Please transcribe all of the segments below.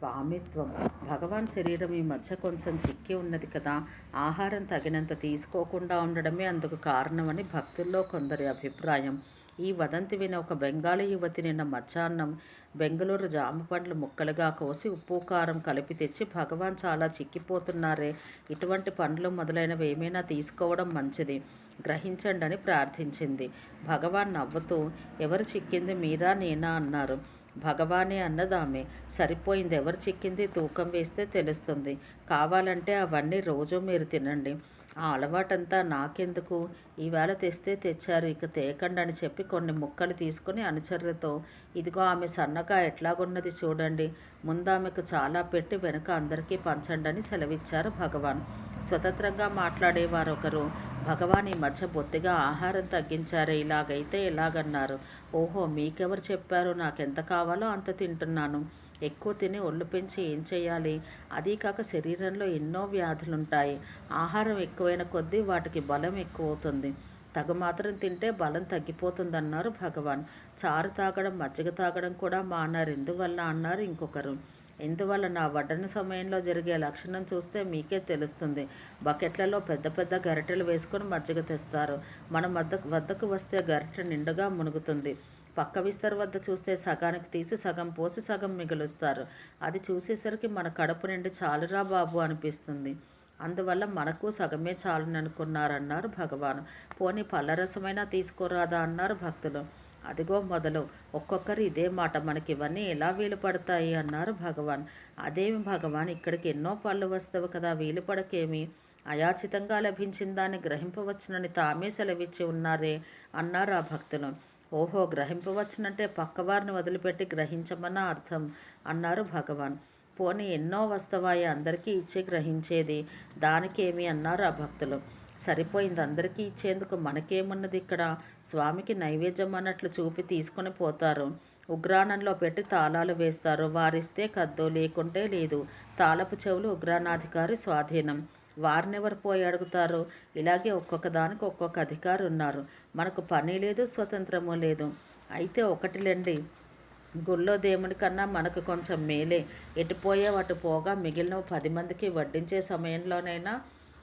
స్వామిత్వం. భగవాన్ శరీరం ఈ మధ్య కొంచెం చిక్కి ఉన్నది కదా ఆహారం తగినంత తీసుకోకుండా ఉండడమే అందుకు కారణమని భక్తుల్లో కొందరి అభిప్రాయం. ఈ వదంతి విన ఒక బెంగాలీ యువతి నిన్న మధ్యాహ్నం బెంగళూరు జామ పండ్లు ముక్కలుగా కోసి ఉప్పు కారం కలిపి తెచ్చి భగవాన్ చాలా చిక్కిపోతున్నారే ఇటువంటి పండ్లు మొదలైనవి ఏమైనా తీసుకోవడం మంచిది. గ్రహించండి అని ప్రార్థించింది. భగవాన్ నవ్వుతూ ఎవరు చిక్కింది మీరా నేనా అన్నారు. భగవానే అన్నదామె. సరిపోయింది. ఎవరు చిక్కింది? తూకం వేస్తే తెలుస్తుంది. కావాలంటే అవన్నీ రోజు మీరు తినండి. ఆ అలవాటంతా నాకెందుకు? ఈవేళ తెస్తే తెచ్చారు. ఇక తేకండి అని చెప్పి కొన్ని ముక్కలు తీసుకుని అనుచరులతో ఇదిగో ఆమె సన్నగా ఎట్లాగున్నది చూడండి. ముందామెకు చాలా పెట్టి వెనుక అందరికీ పంచండి అని సెలవిచ్చారు భగవాన్. స్వతంత్రంగా మాట్లాడేవారొకరు. భగవాన్ ఈ మధ్య బొత్తిగా ఆహారం తగ్గించారే ఇలాగైతే ఎలాగన్నారు? ఓహో మీకెవరు చెప్పారు? నాకెంత కావాలో అంత తింటున్నాను. ఎక్కువ తిని ఒళ్ళు పెంచి ఏం చేయాలి అదీ కాక శరీరంలో ఎన్నో వ్యాధులుంటాయి. ఆహారం ఎక్కువైన కొద్దీ వాటికి బలం ఎక్కువ అవుతుంది తగు మాత్రం తింటే బలం తగ్గిపోతుందన్నారు భగవాన్. చారు తాగడం మజ్జిగ తాగడం కూడా మాన్నారు ఎందువల్ల అన్నారు ఇంకొకరు. ఇందువల్ల నా వడ్డన సమయంలో జరిగే లక్షణం చూస్తే మీకే తెలుస్తుంది. బకెట్లలో పెద్ద పెద్ద గరిటెలు వేసుకొని మజ్జిగ తెస్తారు. మన వద్ద వద్దకు వస్తే గరిటె నిండుగా మునుగుతుంది. పక్క విస్తర వద్ద చూస్తే సగానికి తీసి సగం పోసి సగం మిగులుస్తారు. అది చూసేసరికి మన కడుపు నిండి చాలురా బాబు అనిపిస్తుంది. అందువల్ల మనకు సగమే చాలుననుకున్నారన్నారు భగవాను. పోనీ పళ్ళరసమైనా తీసుకోరాదా అన్నారు భక్తులు. అదిగో మొదలు ఒక్కొక్కరు ఇదే మాట మనకి ఇవన్నీ ఎలా వీలు పడతాయి అన్నారు భగవాన్. అదేమి భగవాన్ ఇక్కడికి ఎన్నో పళ్ళు వస్తావు కదా వీలు పడకేమి అయాచితంగా లభించిన దాన్ని గ్రహింపవచ్చునని తామే సెలవిచ్చి ఉన్నారే అన్నారు ఆ భక్తులు. ఓహో గ్రహింపవచ్చునంటే పక్కవారిని వదిలిపెట్టి గ్రహించమన్న అర్థం అన్నారు భగవాన్. పోనీ ఎన్నో వస్తవాయి అందరికీ ఇచ్చి గ్రహించేది? దానికేమి? అన్నారు ఆ భక్తులు. సరిపోయింది. అందరికీ ఇచ్చేందుకు మనకేమున్నది ఇక్కడ? స్వామికి నైవేద్యం అన్నట్లు చూపి తీసుకొని పోతారు. ఉగ్రాణంలో పెట్టి తాళాలు వేస్తారు. వారిస్తే కద్దు లేకుంటే లేదు. తాళపు చెవులు ఉగ్రాణాధికారి స్వాధీనం. వారినెవరు పోయి అడుగుతారు? ఇలాగే ఒక్కొక్క దానికి ఒక్కొక్క అధికారి ఉన్నారు. మనకు పని లేదు స్వతంత్రము లేదు. అయితే ఒకటిలేండి గుళ్ళో దేవుని కన్నా మనకు కొంచెం మేలే. ఎటుపోయే అటు పోగా మిగిలిన పది మందికి వడ్డించే సమయంలోనైనా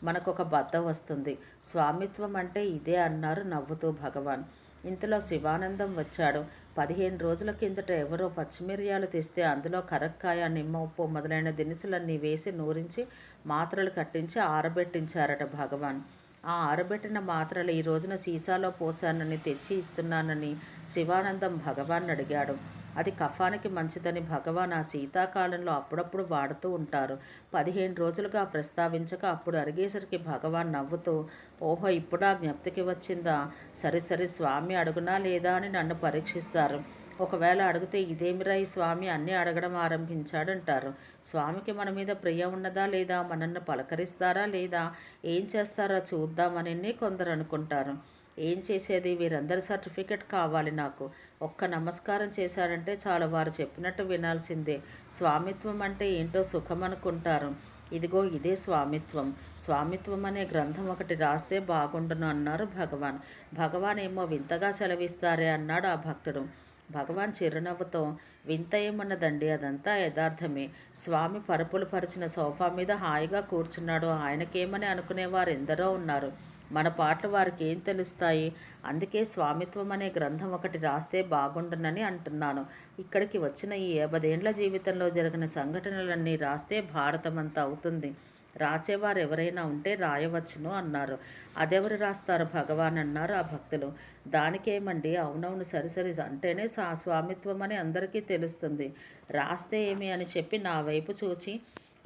మనకు ఒక బద్ద వస్తుంది. స్వామిత్వం అంటే ఇదే అన్నారు నవ్వుతూ భగవాన్. ఇంతలో శివానందం వచ్చాడు. పదిహేను రోజుల కిందట ఎవరో పచ్చిమిరియాలు తెస్తే అందులో కరక్కాయ నిమ్మ ఉప్పు మొదలైన దినుసులన్నీ వేసి నూరించి మాత్రలు కట్టించి ఆరబెట్టించారట భగవాన్. ఆ ఆరబెట్టిన మాత్రలు ఈ రోజున సీసాలో పోసానని తెచ్చి ఇస్తున్నానని శివానందం భగవాన్ అడిగాడు. అది కఫానికి మంచిదని భగవాన్ ఆ శీతాకాలంలో అప్పుడప్పుడు వాడుతూ ఉంటారు. పదిహేను రోజులుగా ప్రస్తావించక అప్పుడు అరిగేసరికి భగవాన్ నవ్వుతూ ఓహో ఇప్పుడా ఆ జ్ఞప్తికి వచ్చిందా? సరి సరి స్వామి అడుగునా లేదా అని నన్ను పరీక్షిస్తారు. ఒకవేళ అడిగితే ఇదేమిరా ఈ స్వామి? అన్నీ అడగడం ఆరంభించాడంటారు. స్వామికి మన మీద ప్రియ ఉన్నదా లేదా? మనల్ని పలకరిస్తారా లేదా? ఏం చేస్తారా? చూద్దామని కొందరు అనుకుంటారు. ఏం చేసేది? వీరందరి సర్టిఫికెట్ కావాలి నాకు. ఒక్క నమస్కారం చేశారంటే చాలా వారు చెప్పినట్టు వినాల్సిందే. స్వామిత్వం అంటే ఏంటో సుఖం అనుకుంటారు. ఇదిగో ఇదే స్వామిత్వం. స్వామిత్వం అనే గ్రంథం ఒకటి రాస్తే బాగుండును అన్నారు భగవాన్. భగవాన్ ఏమో వింతగా సెలవిస్తారే అన్నాడు ఆ భక్తుడు. భగవాన్ చిరునవ్వుతో వింత ఏమన్నదండి? అదంతా యథార్థమే. స్వామి పరుపులు పరిచిన సోఫా మీద హాయిగా కూర్చున్నాడు. ఆయనకేమని అనుకునేవారు? ఎందరో ఉన్నారు. మన పాటలు వారికి ఏం తెలుస్తాయి? అందుకే స్వామిత్వం అనే గ్రంథం ఒకటి రాస్తే బాగుండునని అంటున్నాను. ఇక్కడికి వచ్చిన ఈ యాభదేండ్ల జీవితంలో జరిగిన సంఘటనలన్నీ రాస్తే భారతం అంతా అవుతుంది. రాసేవారు ఎవరైనా ఉంటే రాయవచ్చును అన్నారు. అదెవరు రాస్తారు భగవాన్ అన్నారు ఆ భక్తులు. దానికేమండి? అవునవును సరిసరి అంటేనే సా స్వామిత్వం అని అందరికీ తెలుస్తుంది. రాస్తే ఏమి అని చెప్పి నా వైపు చూచి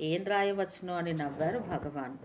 ఏం రాయవచ్చును అని నవ్వారు భగవాన్.